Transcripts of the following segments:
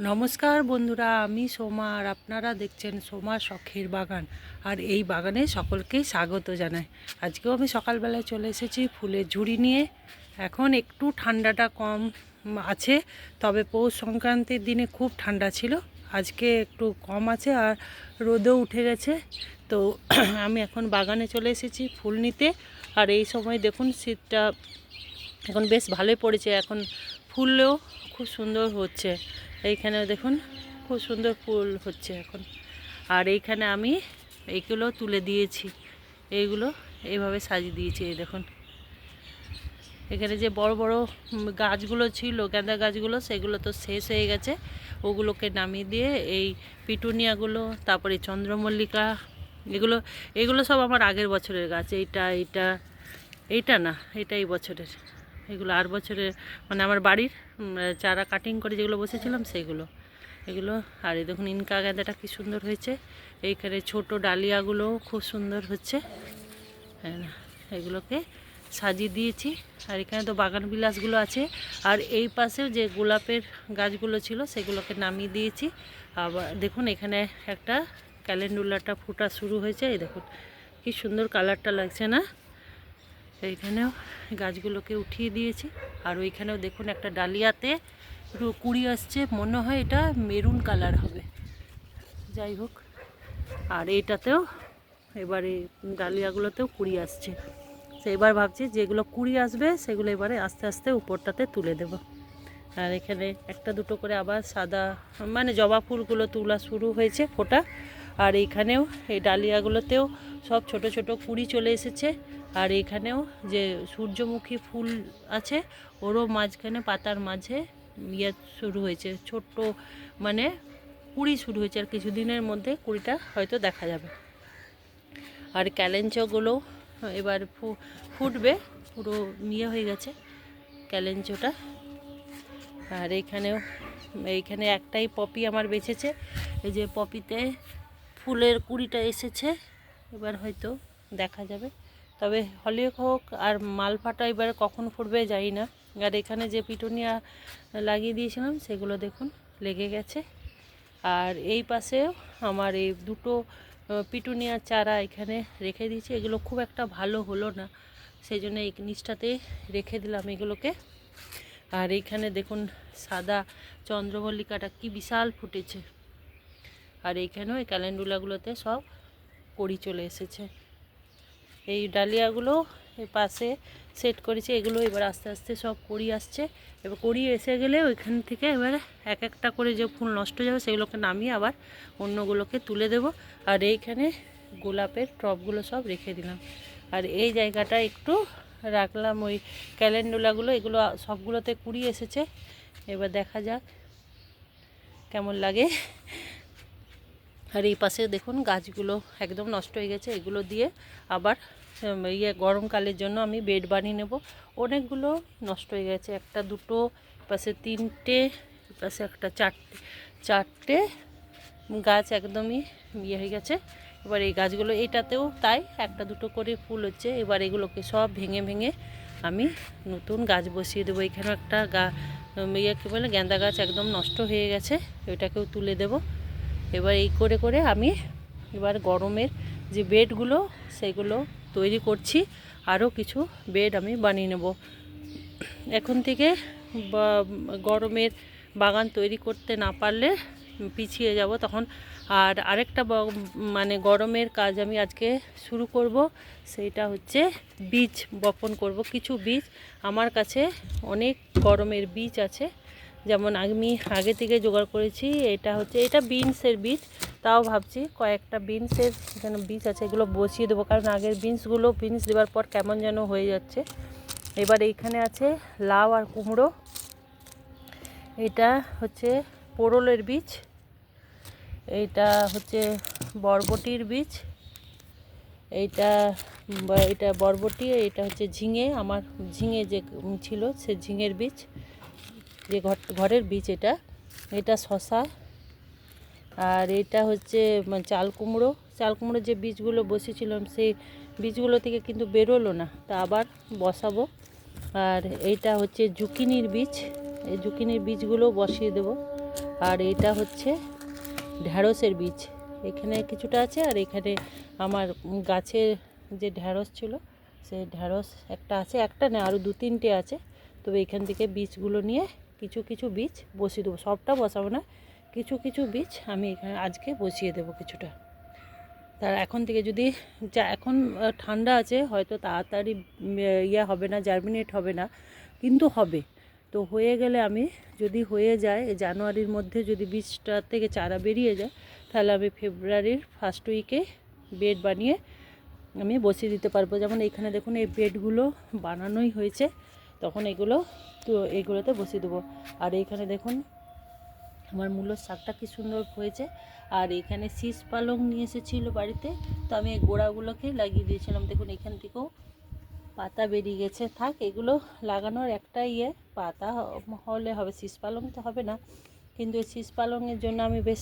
নমস্কার বন্ধুরা, আমি সোমা আর আপনারা দেখছেন সোমা শখের বাগান। আর এই বাগানে সকলকেই স্বাগত জানাই। আজকেও আমি সকালবেলায় চলে এসেছি ফুলের ঝুড়ি নিয়ে। এখন একটু ঠান্ডাটা কম আছে, তবে পৌষ সংক্রান্তির দিনে খুব ঠান্ডা ছিল। আজকে একটু কম আছে আর রোদও উঠে গেছে। তো আমি এখন বাগানে চলে এসেছি ফুল নিতে। আর এই সময় দেখুন শীতটা এখন বেশ ভালোই পড়েছে। এখন ফুললেও খুব সুন্দর হচ্ছে। এইখানে দেখুন, খুব সুন্দর ফুল হচ্ছে এখন। আর এইখানে আমি এইগুলো তুলে দিয়েছি। এইগুলো এইভাবে সাজিয়ে দিয়েছি, এই দেখুন। এখানে যে বড় বড় গাছগুলো ছিল, গাঁদা গাছগুলো, সেগুলো তো শেষ হয়ে গেছে। ওগুলোকে নামিয়ে দিয়ে এই পিটুনিয়াগুলো, তারপরে চন্দ্রমল্লিকা, এগুলো এগুলো সব আমার আগের বছরের গাছ। এইটা এইটা এইটা না এটা এই বছরের। এগুলো আর বছরের মানে আমার বাড়ির চারা কাটিং করে যেগুলো বসেছিলাম সেগুলো। এগুলো, আর এই দেখুন ইনকা গাঁদাটা কী সুন্দর হয়েছে। এইখানে ছোট ডালিয়াগুলোও খুব সুন্দর হচ্ছে। হ্যাঁ এগুলোকে সাজিয়ে দিয়েছি। আর এখানে তো বাগান বিলাসগুলো আছে। আর এই পাশেও যে গোলাপের গাছগুলো ছিল সেগুলোকে নামিয়ে দিয়েছি। আবার দেখুন এখানে একটা ক্যালেন্ডুলাটা ফুটা শুরু হয়েছে। এই দেখুন, কি সুন্দর কালারটা লাগছে না? এইখানেও গাছগুলোকে উঠিয়ে দিয়েছি। আর ওইখানেও দেখুন একটা ডালিয়াতে কুড়ি আসছে। মনে হয় এটা মেরুন কালার হবে। যাই হোক, আর এইটাতেও এবারে ডালিয়াগুলোতেও কুড়ি আসছে। তো এবার ভাবছি যেগুলো কুড়ি আসবে, সেগুলো এবারে আস্তে আস্তে উপরটাতে তুলে দেব। আর এখানে একটা দুটো করে আবার সাদা মানে জবা ফুলগুলো তোলা শুরু হয়েছে ফোটা। আর এইখানেও এই ডালিয়াগুলোতেও সব ছোট ছোট কুড়ি চলে এসেছে। আর এখানেও যে সূর্যমুখী ফুল আছে, ওরও মাঝখানে পাতার মাঝে ইয়ে শুরু হয়েছে, ছোট্ট মানে কুড়ি শুরু হয়েছে, আর কিছুদিনের মধ্যে কুড়িটা হয়তো দেখা যাবে। আর ক্যালেঞ্চগুলো এবার ফুটবে, পুরো ইয়ে হয়ে গেছে ক্যালেঞ্চোটা আর এইখানেও এইখানে একটাই পপি আমার বেঁচেছে, এই যে পপিতে ফুলের কুড়িটা এসেছে, এবার হয়তো দেখা যাবে। তবে হলিওক হোক আর মালপাটা এবার কখন ফুটবে জানি না। আর এখানে যে পিটুনিয়া লাগিয়ে দিয়েছিলাম, সেগুলো দেখুন, লেগে গেছে। আর এই পাশেও আমার এই দুটো পিটুনিয়ার চারা এখানে রেখে দিয়েছি। এগুলো খুব একটা ভালো হলো না সেই জন্য এই নিচটাতে রেখে দিলাম এগুলোকে। আর এইখানে দেখুন, সাদা চন্দ্রমল্লিকাটা কি বিশাল ফুটেছে। আর এইখানেও এই ক্যালেন্ডুলাগুলোতে সব কড়ি চলে এসেছে। এই ডালিয়াগুলো পাশে সেট করেছি। এগুলো এবার আস্তে আস্তে সব কড়ি আসছে। এবার কড়ি এসে গেলে ওইখান থেকে এবারে এক একটা করে যে ফুল নষ্ট যাবে সেগুলোকে নামিয়ে আবার অন্যগুলোকে তুলে দেব। আর এইখানে গোলাপের টবগুলো সব রেখে দিলাম। আর এই জায়গাটা একটু রাখলাম ওই ক্যালেন্ডুলাগুলো। এগুলো সবগুলোতে কুড়ি এসেছে। এবার দেখা যাক কেমন লাগে। আর এই পাশে দেখুন গাছগুলো একদম নষ্ট হয়ে গেছে। এগুলো দিয়ে আবার ইয়ে গরমকালের জন্য আমি বেড বানিয়ে নেব। অনেকগুলো নষ্ট হয়ে গেছে। একটা দুটো পাশে তিনটে পাশে একটা চারটে চারটে গাছ একদমই ইয়ে হয়ে গেছে। এবার এই গাছগুলো এইটাতেও তাই একটা দুটো করে ফুল হচ্ছে। এবার এগুলোকে সব ভেঙে ভেঙে আমি নতুন গাছ বসিয়ে দেবো। এখানেও একটা গা ইয়ে কী বলে গেঁদা গাছ একদম নষ্ট হয়ে গেছে। ওইটাকেও তুলে দেবো। এবার এই করে করে আমি এবার গরমের যে বেডগুলো, সেগুলো তৈরি করছি। আরও কিছু বেড আমি বানিয়ে নেব। এখন থেকে গরমের বাগান তৈরি করতে না পারলে পিছিয়ে যাব তখন। আর আরেকটা মানে গরমের কাজ আমি আজকে শুরু করব সেইটা হচ্ছে বীজ বপন করব। কিছু বীজ আমার কাছে অনেক গরমের বীজ আছে। যেমন আমি আগে থেকে জোগাড় করেছি, এটা হচ্ছে, এটা বিনসের বীজ, তাও ভাবছি কয়েকটা বিনসের এখানে বীজ আছে, এগুলো বসিয়ে দেবো, কারণ আগের বিনসগুলো, বিনস দেওয়ার পর কেমন যেন হয়ে যাচ্ছে। এবার এইখানে আছে লাউ আর কুমড়ো, এটা হচ্ছে পোড়লের বীজ এইটা হচ্ছে বরবটির বীজ, এইটা এটা বরবটি এটা হচ্ছে ঝিঙে, আমার ঝিঙে যে ছিল, সে ঝিঙের বীজ। যে ঘর, ঘরের বীজ এটা এটা শশা আর এটা হচ্ছে চাল কুমড়ো। চাল কুমড়োর যে বীজগুলো বসেছিলাম, সেই বীজগুলো থেকে কিন্তু বেরোলো না, তা আবার বসাবো। আর এইটা হচ্ছে জুকিনির বীজ, এই জুকিনির বীজগুলো বসিয়ে দেবো। আর এটা হচ্ছে ঢ্যাঁড়সের বীজ, এখানে কিছুটা আছে আর এখানে আমার গাছের যে ঢ্যাঁড়স ছিল, সেই ঢ্যাঁড়স একটা আছে, একটা না, আরও দু তিনটে আছে। তবে এখান থেকে বীজগুলো নিয়ে কিছু কিছু বীজ বসিয়ে দেবো, সবটা বসাবো না। কিছু কিছু বীজ আমি এখানে আজকে বসিয়ে দেবো কিছুটা। তার এখন থেকে যদি যা এখন ঠান্ডা আছে, হয়তো তাড়াতাড়ি ইয়ে হবে না জার্মিনেট হবে না, কিন্তু হবে। তো হয়ে গেলে আমি যদি হয়ে যায়, জানুয়ারির মধ্যে যদি বীজটা থেকে চারা বেরিয়ে যায়, তাহলে আমি ফেব্রুয়ারির ফার্স্ট উইকে বেড বানিয়ে আমি বসিয়ে দিতে পারব। যেমন এখানে দেখুন, এই বেডগুলো বানানোই হয়েছে। তখন এগুলো তো এগুলোতে বসিয়ে দেবো। আর এইখানে দেখুন, আমার মূলোর শাকটা কি সুন্দর হয়েছে। আর এখানে শীষ পালং নিয়ে এসেছিল বাড়িতে, তো আমি এই গোড়াগুলোকে লাগিয়ে দিয়েছিলাম। দেখুন, এখান থেকেও পাতা বেরিয়ে গেছে। থাক, এগুলো লাগানোর একটা ইয়ে পাতা হলে হবে, শীষ পালং তো হবে না। কিন্তু এই শীষ পালংয়ের জন্য আমি বেশ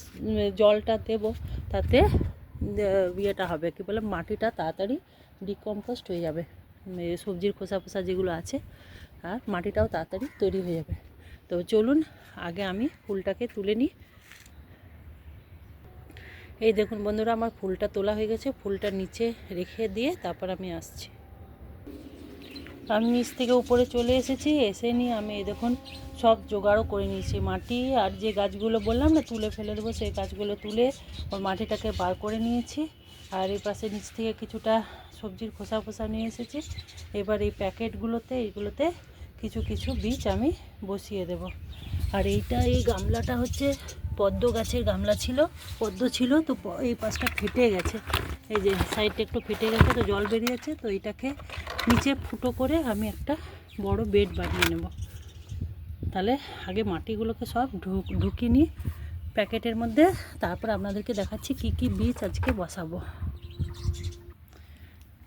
জলটা দেবো, তাতে ইয়েটা হবে, কি বলে, মাটিটা তাড়াতাড়ি ডিকম্পোস্ট হয়ে যাবে। সবজির খোসা ফোসা যেগুলো আছে আর মাটিটাও তাড়াতাড়ি তৈরি হয়ে যাবে। তো চলুন, আগে আমি ফুলটাকে তুলে নিই। এই দেখুন বন্ধুরা, আমার ফুলটা তোলা হয়ে গেছে। ফুলটা নিচে রেখে দিয়ে তারপর আমি আসছি। আমি নিচ থেকে উপরে চলে এসেছি। এসে নিয়ে আমি এই দেখুন, সব জোগাড়ও করে নিয়েছি। মাটি আর যে গাছগুলো বললাম না, তুলে ফেলে দেবো, সেই গাছগুলো তুলে ওর মাটিটাকে বার করে নিয়েছি। আর এই পাশে নিচ থেকে কিছুটা সবজির খোসা ফোসা নিয়ে এসেছি। এবার এই প্যাকেটগুলোতে, এইগুলোতে কিছু কিছু বীজ আমি বসিয়ে দেব। আর এইটা, এই গামলাটা হচ্ছে পদ্ম গাছের গামলা ছিল। পদ্ম ছিল তো এই পাশটা ফেটে গেছে। এই যে সাইডটা একটু ফেটে গেছে, তো জল বেরিয়েছে, তো এটাকে নিচে ফুটো করে আমি একটা বড় বেড বানিয়ে নেব। তাহলে আগে মাটিগুলোকে সব ঢুক ঢুকিয়ে নিই প্যাকেটের মধ্যে। তারপর আপনাদেরকে দেখাচ্ছি কি কি বীজ আজকে বসাবো।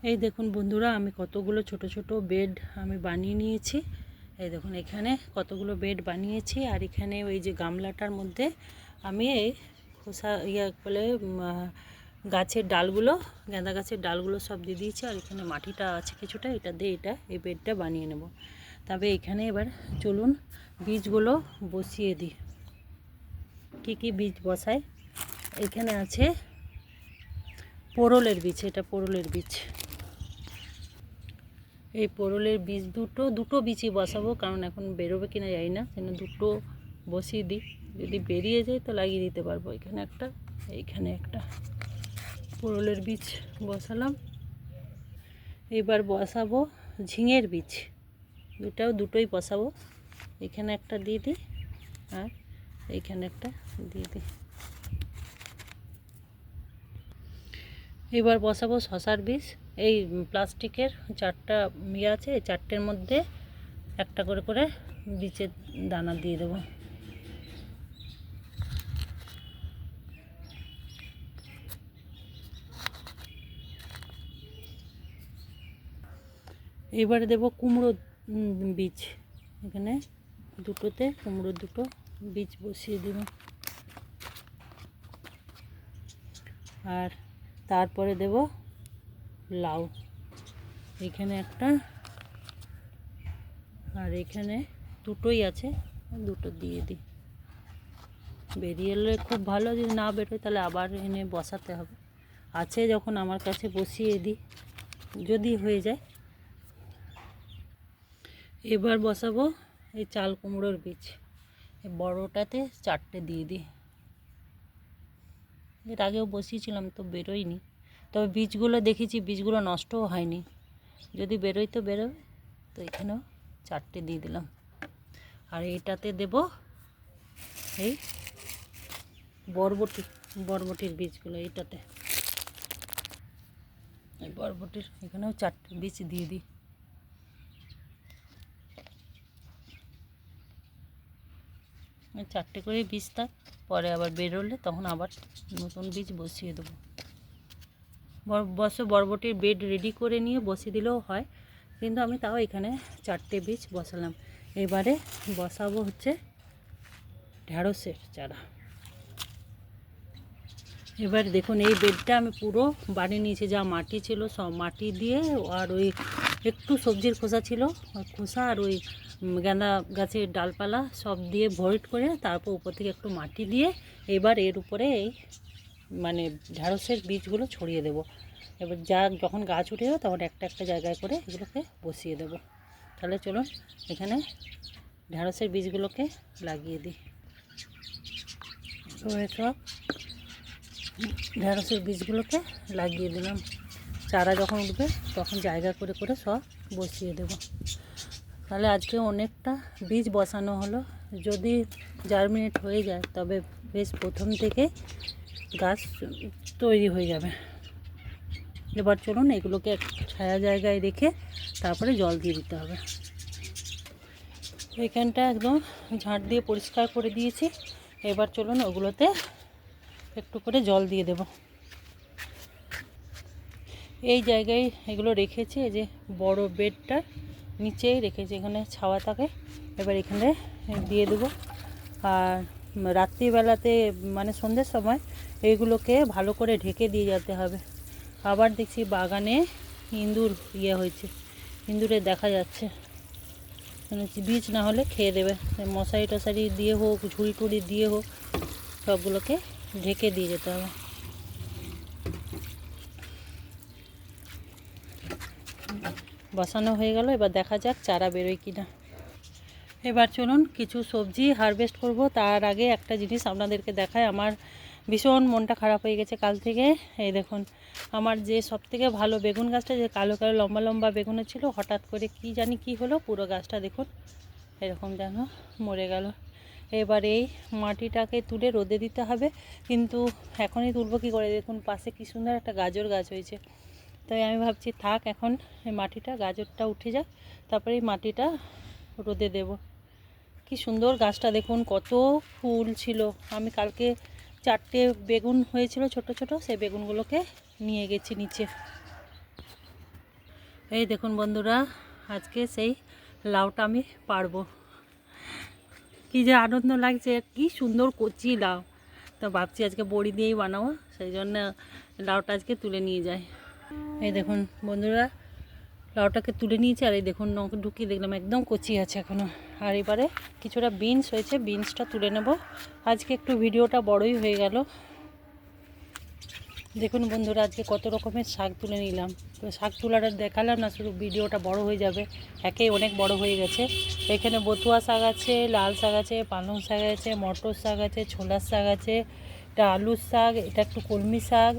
এই দেখুন বন্ধুরা, আমি কতগুলো ছোট ছোট বেড আমি বানিয়ে নিয়েছি। এই দেখুন, এখানে কতগুলো বেড বানিয়েছি আর এখানে ওই যে গামলাটার মধ্যে আমি এই খোসা ইয়ে বলে গাছের ডালগুলো, গাঁদা গাছের ডালগুলো সব দিয়ে দিয়েছি আর এখানে মাটিটা আছে কিছুটা, এটা দিয়ে এটা, এই বেডটা বানিয়ে নেব। তবে এখানে এবার চলুন বীজগুলো বসিয়ে দিই। কী কী বীজ বসাই? এখানে আছে পোড়লের বীজ, এটা পোড়লের বীজ। এই পোড়লের বীজ দুটো দুটো বীজই বসাবো, কারণ এখন বেরোবে কিনা জানি না সেজন্য দুটো বসিয়ে দিই। যদি বেরিয়ে যায় তো লাগিয়ে দিতে পারব, এখানে একটা, এইখানে একটা। পোড়লের বীজ বসালাম। এবার বসাবো ঝিঙের বীজ। দুটাও দুটোই বসাবো। এখানে একটা দিয়ে দিই, আর এইখানে একটা দিয়ে দিই। এবার বসাবো শশার বীজ। এই প্লাস্টিকের চারটা ইয়ে আছে, এই চারটের মধ্যে একটা করে করে বীজের দানা দিয়ে দেবো। এবারে দেব কুমড়ো বীজ। এখানে দুটোতে কুমড়োর দুটো বীজ বসিয়ে দেব। আর তারপরে দেব লাউ। এখানে একটা আর এখানে দুটোই আছে দুটো দিয়ে দিই। বেরিয়ে এলে খুব ভালো, যদি না বেরোয় তাহলে আবার এনে বসাতে হবে। আছে যখন আমার কাছে বসিয়ে দিই, যদি হয়ে যায়। এবার বসাবো এই চাল কুমড়োর বীজ। বড়োটাতে চারটে দিয়ে দিই। এর আগেও বসিয়েছিলাম, তো বেরোয়নি। তবে বীজগুলো দেখেছি, বীজগুলো নষ্টও হয়নি। যদি বেরোয় তো বেরোবে। তো এখানেও চারটে দিয়ে দিলাম। আর এটাতে দেব এই বরবটি, বরবটির বীজগুলো এইটাতে এই বরবটির এখানেও চারটে বীজ দিয়ে দিই। চারটে করে বীজ থাক পরে আবার বেরোলে তখন আবার নতুন বীজ বসিয়ে দেবো। বসে বরবটির বেড রেডি করে নিয়ে বসিয়ে দিলেও হয়, কিন্তু আমি তাও এখানে চারটে বীজ বসালাম। এবারে বসাবো হচ্ছে ঢ্যাঁড়সের চারা। এবার দেখুন, এই বেডটা আমি পুরো বানিয়ে নিয়েছি, যা মাটি ছিল সব মাটি দিয়ে, আর ওই একটু সবজির খোসা ছিল খোসা আর ওই গাঁদা গাছের ডালপালা সব দিয়ে ভরিট করে তারপর উপর থেকে একটু মাটি দিয়ে এবার এর উপরে এই মানে ঢ্যাঁড়সের বীজগুলো ছড়িয়ে দেব। এবার যা যখন গাছ উঠে যাবে তখন একটা একটা জায়গায় করে এগুলোকে বসিয়ে দেব। তাহলে চলুন এখানে ঢ্যাঁড়সের বীজগুলোকে লাগিয়ে দিই। তো সব ঢ্যাঁড়সের বীজগুলোকে লাগিয়ে দিলাম। চারা যখন উঠবে তখন জায়গা করে করে সব বসিয়ে দেব। তাহলে আজকে অনেকটা বীজ বসানো হলো। যদি জার্মিনেট হয়ে যায়, তবে বেশ প্রথম থেকে গাছ তৈরি হয়ে যাবে। এবার চলুন এগুলোকে ছায়া জায়গায় রেখে তারপরে জল দিয়ে দিতে হবে। এখানটা একদম ঝাঁট দিয়ে পরিষ্কার করে দিয়েছি। এবার চলুন ওগুলোতে একটু করে জল দিয়ে দেব। এই জায়গায় এগুলো রেখেছি, এই যে বড় বেডটা। নিচেই রেখেছি, এখানে ছাওয়া থাকে। এবার এখানে দিয়ে দেবো। আর রাত্রিবেলাতে মানে সন্ধ্যের সময় এইগুলোকে ভালো করে ঢেকে দিয়ে যেতে হবে। আবার দেখছি বাগানে ইঁদুর ইয়ে হয়েছে, ইঁদুরে দেখা যাচ্ছে। মানে বীজ না হলে খেয়ে দেবে। মশারি টশারি দিয়ে হোক ঝুড়ি টুড়ি দিয়ে হোক, সবগুলোকে ঢেকে দিয়ে যেতে হবে। বসানো হয়ে গেল, এবার দেখা যাক চারা বেরোয় কি না এবার চলুন কিছু সবজি হারভেস্ট করব। তার আগে একটা জিনিস আপনাদেরকে দেখায় আমার ভীষণ মনটা খারাপ হয়ে গেছে কাল থেকে। এই দেখুন, আমার যে সব থেকে ভালো বেগুন গাছটা, যে কালো কালো লম্বা লম্বা বেগুনের ছিল হঠাৎ করে কি জানি কি হলো, পুরো গাছটা দেখুন, এরকম যেন মরে গেল। এবার এই মাটিটাকে তুলে রোদে দিতে হবে, কিন্তু এখনই তুলবো কী করে? দেখুন, পাশে কি সুন্দর একটা গাজর গাছ হয়েছে। তাই আমি ভাবছি থাক এখন মাটিটা, গাজরটা উঠে যাক, তারপরে এই মাটিটা রোদে দেব। কি সুন্দর গাছটা দেখুন, কত ফুল ছিল। আমি কালকে চারটে বেগুন হয়েছিল ছোট ছোট, সেই বেগুনগুলোকে নিয়ে গেছি নিচে। এই দেখুন বন্ধুরা, আজকে সেই লাউটা আমি পারব। কি যে আনন্দ লাগছে, কি সুন্দর কচি লাউ। তো ভাবছি আজকে বড়ি দিয়েই বানাবো, সেই জন্য লাউটা আজকে তুলে নিয়ে যাই। এই দেখুন, বন্ধুরা, লাউটাকে তুলে নিয়েছি, আর এই দেখুন, নখ ঢুকিয়ে দেখলাম, একদম কচি আছে এখনও আর এবারে কিছুটা বিনস হয়েছে বিনসটা তুলে নেব। আজকে একটু ভিডিওটা বড়ই হয়ে গেল। দেখুন, বন্ধুরা, আজকে কত রকমের শাক তুলে নিলাম। তো শাক তোলাটা দেখালাম না, শুধু ভিডিওটা বড় হয়ে যাবে। একেই অনেক বড় হয়ে গেছে। এখানে বতুয়া শাক আছে, লাল শাক আছে, পালং শাক আছে, মটর শাক আছে, ছোলার শাক আছে, এটা আলুর শাক, এটা একটু কলমি শাক।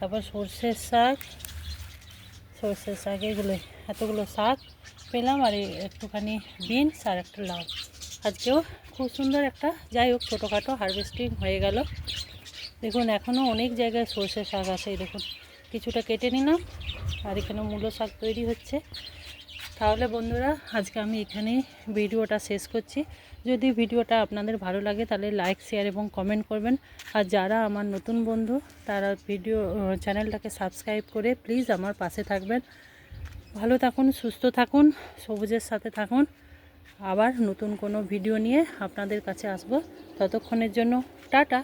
তারপর সর্ষের শাক সর্ষের শাক, এগুলো, এতগুলো শাক পেলাম আর একটুখানি বিনস আর একটা লাউ। আজকেও খুব সুন্দর একটা, যাই হোক ছোটোখাটো হারভেস্টিং হয়ে গেল। দেখুন, এখনও অনেক জায়গায় সর্ষে শাক আছে দেখুন, কিছুটা কেটে নিলাম আর এখানে মূলো শাক তৈরি হচ্ছে। তাহলে বন্ধুরা, আজকে আমি এখানেই ভিডিওটা শেষ করছি। যদি ভিডিওটা আপনাদের ভালো লাগে, তাহলে লাইক শেয়ার এবং কমেন্ট করবেন। আর যারা আমার নতুন বন্ধু, তারা ভিডিও চ্যানেলটাকে সাবস্ক্রাইব করে প্লিজ আমার পাশে থাকবেন। ভালো থাকুন, সুস্থ থাকুন, সবুজের সাথে থাকুন। আবার নতুন কোনো ভিডিও নিয়ে আপনাদের কাছে আসব। ততক্ষণের জন্য টাটা।